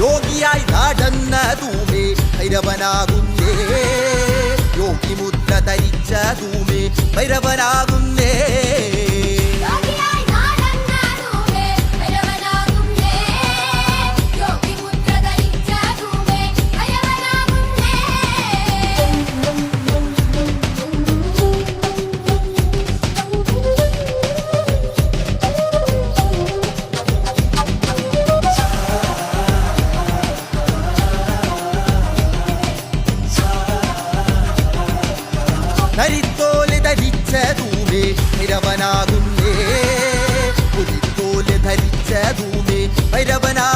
യോഗിയായി നടന്നതുമേ ഭൈരവനാകുന്നേ. യോഗി മുദ്ര ധരിച്ചതുമേ ഭൈരവനാകുന്നേ. നരിത്തോൽ ധരിച്ച ധൂമേ നിരവനാകുന്നേ പുലിത്തോൽ ധരിച്ച ധൂമേ നിരവനാ